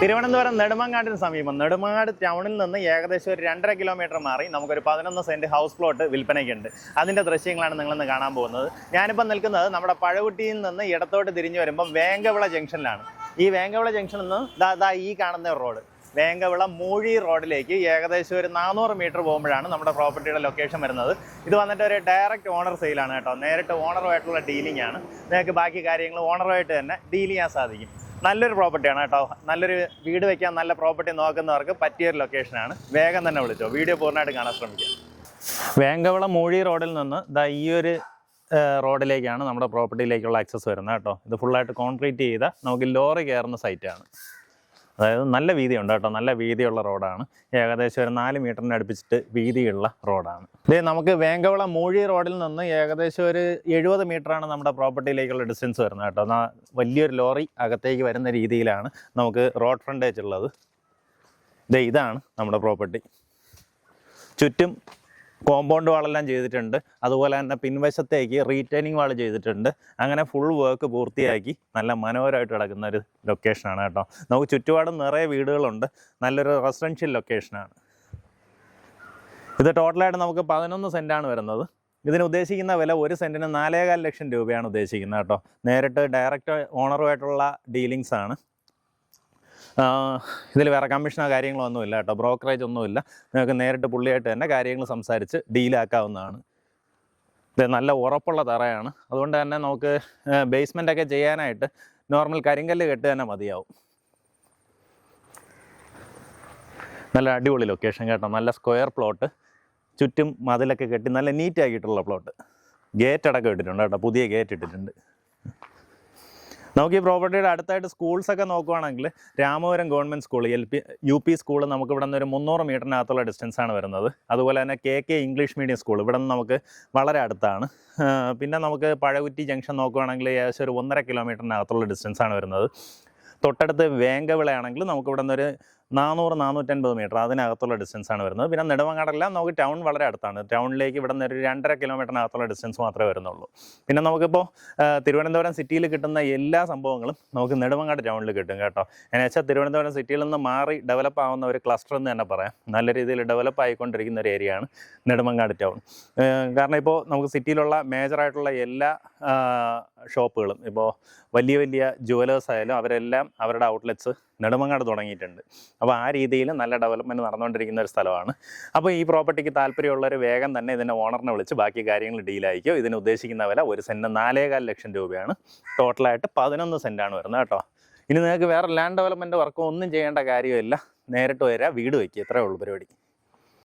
തിരുവനന്തപുരം നെടുമങ്ങാടിന് സമീപം. നെടുമങ്ങാട് ടൗണിൽ നിന്ന് ഏകദേശം ഒരു രണ്ടര കിലോമീറ്റർ മാറി നമുക്കൊരു പതിനൊന്ന് സെന്റ് ഹൗസ് പ്ലോട്ട് വിൽപ്പനയ്ക്കുണ്ട്. അതിന്റെ ദൃശ്യങ്ങളാണ് നിങ്ങളിന്ന് കാണാൻ പോകുന്നത്. ഞാനിപ്പോൾ നിൽക്കുന്നത് നമ്മുടെ പഴകുട്ടിയിൽ നിന്ന് ഇടത്തോട്ട് തിരിഞ്ഞു വരുമ്പോൾ വേങ്കവിള ജംഗ്ഷനിലാണ്. ഈ വേങ്കവിള ജംഗ്ഷനിൽ നിന്ന് ദാ ദാ ഈ കാണുന്ന റോഡ്. വേങ്കവിള മൂഴി റോഡിലേക്ക് ഏകദേശം ഒരു നാനൂറ് മീറ്റർ പോകുമ്പോഴാണ് നമ്മുടെ പ്രോപ്പർട്ടിയുടെ ലൊക്കേഷൻ വരുന്നത്. ഇത് വന്നിട്ട് ഒരു ഡയറക്റ്റ് ഓണർ സെയിലാണ് കേട്ടോ. നേരിട്ട് ഓണറുമായിട്ടുള്ള ഡീലിംഗ് ആണ്. നിങ്ങൾക്ക് ബാക്കി കാര്യങ്ങൾ ഓണറുമായിട്ട് തന്നെ ഡീൽ ചെയ്യാൻ സാധിക്കും. നല്ലൊരു പ്രോപ്പർട്ടിയാണ് കേട്ടോ. നല്ലൊരു വീട് വെക്കാൻ നല്ല പ്രോപ്പർട്ടി നോക്കുന്നവർക്ക് പറ്റിയൊരു ലൊക്കേഷനാണ് വേഗം തന്നെ വിളിച്ചോ. വീഡിയോ പൂർണമായിട്ട് കാണാൻ ശ്രമിക്കാം. വേങ്കവളം മൂഴി റോഡിൽ നിന്ന് ദാ ഈ ഒരു റോഡിലേക്കാണ് നമ്മുടെ പ്രോപ്പർട്ടിയിലേക്കുള്ള ആക്സസ് വരുന്നത് കേട്ടോ. ഇത് ഫുള്ളായിട്ട് കോൺക്രീറ്റ് ചെയ്ത നമുക്ക് ലോറി കയറുന്ന സൈറ്റാണ് അതായത് നല്ല വീതിയുണ്ട് കേട്ടോ. നല്ല വീതിയുള്ള റോഡാണ്. ഏകദേശം ഒരു നാല് മീറ്ററിന് അടുപ്പിച്ചിട്ട് വീതിയുള്ള റോഡാണ്. ഇതേ നമുക്ക് വേങ്കവിള മൂഴി റോഡിൽ നിന്ന് ഏകദേശം ഒരു എഴുപത് മീറ്ററാണ് നമ്മുടെ പ്രോപ്പർട്ടിയിലേക്കുള്ള ഡിസ്റ്റൻസ് വരുന്നത് കേട്ടോ. വലിയൊരു ലോറി അകത്തേക്ക് വരുന്ന രീതിയിലാണ് നമുക്ക് റോഡ് ഫ്രണ്ടേജ് ഉള്ളത്. ഇതേ ഇതാണ് നമ്മുടെ പ്രോപ്പർട്ടി. ചുറ്റും കോമ്പൗണ്ട് വാളെല്ലാം ചെയ്തിട്ടുണ്ട്. അതുപോലെ തന്നെ പിൻവശത്തേക്ക് റീറ്റൈനിങ് വാൾ ചെയ്തിട്ടുണ്ട്. അങ്ങനെ ഫുൾ വർക്ക് പൂർത്തിയാക്കി നല്ല മനോഹരമായിട്ട് കിടക്കുന്ന ഒരു ലൊക്കേഷനാണ് കേട്ടോ. നമുക്ക് ചുറ്റുപാടും നിറയെ വീടുകളുണ്ട്. നല്ലൊരു റെസിഡൻഷ്യൽ ലൊക്കേഷനാണ് ഇത് ടോട്ടലായിട്ട് നമുക്ക് പതിനൊന്ന് സെന്റാണ് വരുന്നത്. ഇതിന് ഉദ്ദേശിക്കുന്ന വില ഒരു സെന്റിന് നാലേകാൽ ലക്ഷം രൂപയാണ് ഉദ്ദേശിക്കുന്നത് കേട്ടോ. നേരിട്ട് ഡയറക്റ്റ് ഓണറുമായിട്ടുള്ള ഡീലിങ്സ് ആണ്. ഇതിൽ വേറെ കമ്മീഷനോ കാര്യങ്ങളോ ഒന്നുമില്ല കേട്ടോ. ബ്രോക്കറേജ് ഒന്നുമില്ല. നിങ്ങൾക്ക് നേരിട്ട് പുള്ളിയായിട്ട് തന്നെ കാര്യങ്ങൾ സംസാരിച്ച് ഡീലാക്കാവുന്നതാണ് ഇത് നല്ല ഉറപ്പുള്ള തറയാണ്. അതുകൊണ്ട് തന്നെ നമുക്ക് ബേസ്മെന്റ് ഒക്കെ ചെയ്യാനായിട്ട് നോർമൽ കരിങ്കല്ല് കെട്ട് തന്നെ മതിയാവും. നല്ല അടിപൊളി ലൊക്കേഷൻ കേട്ടോ. നല്ല സ്ക്വയർ പ്ലോട്ട് ചുറ്റും മതിലൊക്കെ കെട്ടി നല്ല നീറ്റ് ആക്കിയിട്ടുള്ള പ്ലോട്ട് ഗേറ്റ് അടക്കം ഇട്ടിട്ടുണ്ട് കേട്ടോ. പുതിയ ഗേറ്റ് ഇട്ടിട്ടുണ്ട്. നമുക്ക് ഈ പ്രോപ്പർട്ടിയുടെ അടുത്തായിട്ട് സ്കൂൾസ് ഒക്കെ നോക്കുവാണെങ്കിൽ Ramapuram government school L P U P school നമുക്ക് ഇവിടെ നിന്ന് ഒരു മുന്നൂറ് മീറ്ററിനകത്തുള്ള ഡിസ്റ്റൻസ് ആണ് വരുന്നത്. അതുപോലെ തന്നെ K K English medium school ഇവിടെ നിന്ന് നമുക്ക് വളരെ അടുത്താണ്. പിന്നെ നമുക്ക് പഴകുറ്റി ജംഗ്ഷൻ നോക്കുവാണെങ്കിൽ ഏകദേശം ഒരു ഒന്നര കിലോമീറ്ററിനകത്തുള്ള ഡിസ്റ്റൻസ് ആണ് വരുന്നത്. തൊട്ടടുത്ത് വേങ്കവിളയാണെങ്കിൽ നമുക്ക് ഇവിടെ നിന്നൊരു നാനൂറ് നാനൂറ്റൻപത് മീറ്റർ അതിനകത്തുള്ള ഡിസ്റ്റൻസ് ആണ് വരുന്നത്. പിന്നെ നെടുമങ്ങാടെല്ലാം നമുക്ക് ടൗൺ വളരെ അടുത്താണ്. ടൗണിലേക്ക് ഇവിടെ നിന്ന് ഒരു രണ്ടര കിലോമീറ്ററിനകത്തുള്ള ഡിസ്റ്റൻസ് മാത്രമേ വരുന്നുള്ളൂ. പിന്നെ നമുക്കിപ്പോൾ തിരുവനന്തപുരം സിറ്റിയിൽ കിട്ടുന്ന എല്ലാ സംഭവങ്ങളും നമുക്ക് നെടുമങ്ങാട് ടൗണിൽ കിട്ടും കേട്ടോ. എന്നു വെച്ചാൽ തിരുവനന്തപുരം സിറ്റിയിൽ നിന്ന് മാറി ഡെവലപ്പ് ആവുന്ന ഒരു ക്ലസ്റ്റർ എന്ന് തന്നെ പറയാം. നല്ല രീതിയിൽ ഡെവലപ്പ് ആയിക്കൊണ്ടിരിക്കുന്ന ഒരു ഏരിയയാണ് നെടുമങ്ങാട് ടൗൺ കാരണം ഇപ്പോൾ നമുക്ക് സിറ്റിയിലുള്ള മേജറായിട്ടുള്ള എല്ലാ ഷോപ്പുകളും ഇപ്പോൾ വലിയ വലിയ ജുവലേഴ്സ് ആയാലും അവരെല്ലാം അവരുടെ ഔട്ട്ലെറ്റ്സ് നെടുമങ്ങാട് തുടങ്ങിയിട്ടുണ്ട്. അപ്പോൾ ആ രീതിയിൽ നല്ല ഡെവലപ്മെന്റ് നടന്നുകൊണ്ടിരിക്കുന്ന ഒരു സ്ഥലമാണ്. അപ്പോൾ ഈ പ്രോപ്പർട്ടിക്ക് താല്പര്യമുള്ളവർ വേഗം തന്നെ ഇതിന്റെ ഓണറിനെ വിളിച്ച് ബാക്കി കാര്യങ്ങൾ ഡീലായിരിക്കും ഇതിന് ഉദ്ദേശിക്കുന്ന വില ഒരു സെന്റ് നാലേകാൽ ലക്ഷം രൂപയാണ്. ടോട്ടലായിട്ട് പതിനൊന്ന് സെന്റാണ് വരുന്നത് കേട്ടോ. ഇനി നിങ്ങൾക്ക് വേറെ ലാൻഡ് ഡെവലപ്മെന്റ് വർക്കോ ഒന്നും ചെയ്യേണ്ട കാര്യമില്ല. നേരിട്ട് വരിക വീട് വയ്ക്കുക ഇത്രയേ ഉള്ളൂ പരിപാടി.